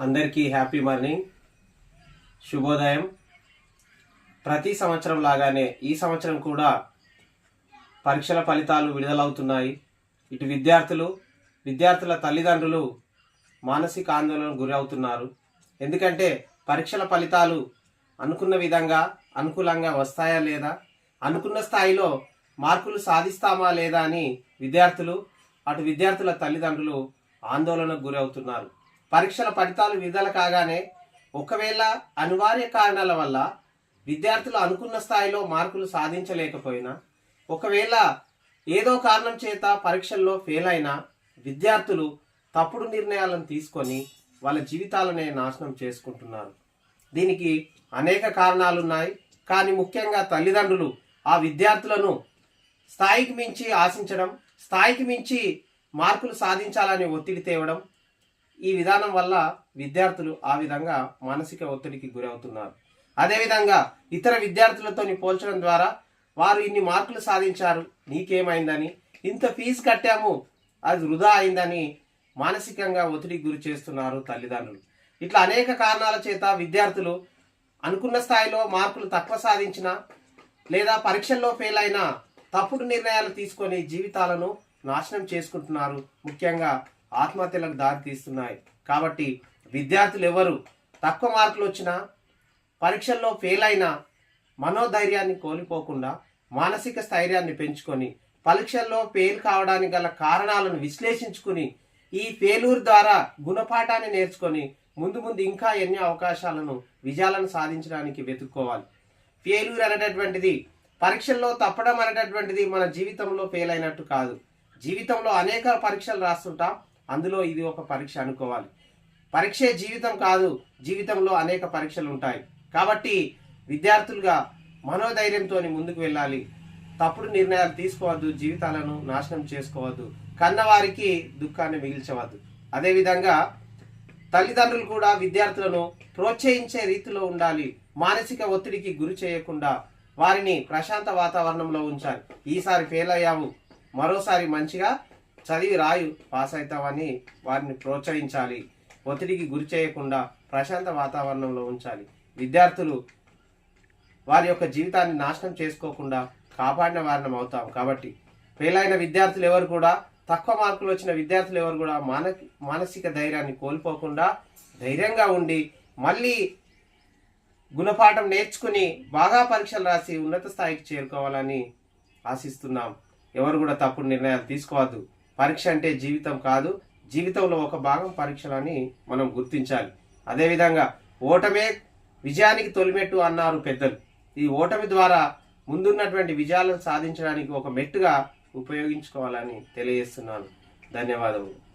అందరికీ happy morning. శుభోదయం. ప్రతి సంవత్సరం లాగానే ఈ సంవత్సరం కూడా పరీక్షల ఫలితాలు విడుదలవుతున్నాయి. ఇటు విద్యార్థులు విద్యార్థుల తల్లిదండ్రులు మానసిక ఆందోళనకు గురి అవుతున్నారు ఎందుకంటే పరీక్షల ఫలితాలు అనుకున్న విధంగా అనుకూలంగా వస్తాయా లేదా? అనుకున్న స్థాయిలో మార్కులు సాధిస్తామా లేదా అని విద్యార్థులు అటు విద్యార్థుల తల్లిదండ్రులు ఆందోళనకు గురవుతున్నారు. పరీక్షల ఫలితాలు విడుదల కాగానే ఒకవేళ అనివార్య కారణాల వల్ల విద్యార్థులు అనుకున్న స్థాయిలో మార్కులు సాధించలేకపోయినా ఒకవేళ ఏదో కారణం చేత పరీక్షల్లో ఫెయిల్ అయినా విద్యార్థులు తప్పుడు నిర్ణయాలను తీసుకొని వాళ్ళ జీవితాలనే నాశనం చేసుకుంటున్నారు. దీనికి అనేక కారణాలు ఉన్నాయి కానీ ముఖ్యంగా తల్లిదండ్రులు ఆ విద్యార్థులను స్థాయికి మించి ఆశించడం స్థాయికి మించి మార్కులు సాధించాలని ఒత్తిడి తేవడం ఈ విధానం వల్ల విద్యార్థులు ఆ విధంగా మానసిక ఒత్తిడికి గురవుతున్నారు. అదేవిధంగా ఇతర విద్యార్థులతోని పోల్చడం ద్వారా వారు ఇన్ని మార్కులు సాధించారు నీకేమైందని ఇంత ఫీజు కట్టాము అది వృధా అయిందని మానసికంగా ఒత్తిడికి గురి చేస్తున్నారు తల్లిదండ్రులు. ఇట్లా అనేక కారణాల చేత విద్యార్థులు అనుకున్న స్థాయిలో మార్కులు తక్కువ సాధించిన లేదా పరీక్షల్లో ఫెయిల్ అయినా తప్పుడు నిర్ణయాలు తీసుకొని జీవితాలను నాశనం చేసుకుంటున్నారు. ముఖ్యంగా ఆత్మహత్యలకు దారి తీస్తున్నాయి. కాబట్టి విద్యార్థులు ఎవరు తక్కువ మార్కులు వచ్చినా పరీక్షల్లో ఫెయిల్ అయినా మనోధైర్యాన్ని కోల్పోకుండా మానసిక స్థైర్యాన్ని పెంచుకొని పరీక్షల్లో ఫెయిల్ కావడానికి గల కారణాలను విశ్లేషించుకుని ఈ ఫెయిల్యూర్ ద్వారా గుణపాఠాన్ని నేర్చుకొని ముందు ముందు ఇంకా ఎన్ని అవకాశాలను విజయాలను సాధించడానికి వెతుక్కోవాలి. ఫెయిల్యూర్ అనేటటువంటిది పరీక్షల్లో తప్పడం అనేటటువంటిది మన జీవితంలో ఫెయిల్ అయినట్టు కాదు. జీవితంలో అనేక పరీక్షలు రాస్తుంటాం. అందులో ఇది ఒక పరీక్ష అనుకోవాలి. పరీక్షే జీవితం కాదు జీవితంలో అనేక పరీక్షలు ఉంటాయి. కాబట్టి విద్యార్థులుగా మనోధైర్యంతో ముందుకు వెళ్ళాలి. తప్పుడు నిర్ణయాలు తీసుకోవద్దు జీవితాలను నాశనం చేసుకోవద్దు. కన్నవారికి దుఃఖాన్ని మిగిల్చవద్దు. అదేవిధంగా తల్లిదండ్రులు కూడా విద్యార్థులను ప్రోత్సహించే రీతిలో ఉండాలి. మానసిక ఒత్తిడికి గురి చేయకుండా వారిని ప్రశాంత వాతావరణంలో ఉంచాలి. ఈసారి ఫెయిల్ అయ్యాము మరోసారి మంచిగా చదివి రాయు పాస్ అవుతామని వారిని ప్రోత్సహించాలి. ఒత్తిడికి గురి చేయకుండా ప్రశాంత వాతావరణంలో ఉంచాలి. విద్యార్థులు వారి యొక్క జీవితాన్ని నాశనం చేసుకోకుండా కాపాడిన వారిని అవుతాం. కాబట్టి ఫెయిల్ అయిన విద్యార్థులు ఎవరు కూడా తక్కువ మార్కులు వచ్చిన విద్యార్థులు ఎవరు కూడా మాన మానసిక ధైర్యాన్ని కోల్పోకుండా ధైర్యంగా ఉండి మళ్ళీ గుణపాఠం నేర్చుకుని బాగా పరీక్షలు రాసి ఉన్నత స్థాయికి చేరుకోవాలని ఆశిస్తున్నాం. ఎవరు కూడా తప్పుడు నిర్ణయాలు తీసుకోవద్దు. పరీక్ష అంటే జీవితం కాదు. జీవితంలో ఒక భాగం పరీక్షలని మనం గుర్తించాలి. అదేవిధంగా ఓటమే విజయానికి తొలిమెట్టు అన్నారు పెద్దలు. ఈ ఓటమి ద్వారా ముందున్నటువంటి విజయాలను సాధించడానికి ఒక మెట్టుగా ఉపయోగించుకోవాలని తెలియజేస్తున్నాను. ధన్యవాదములు.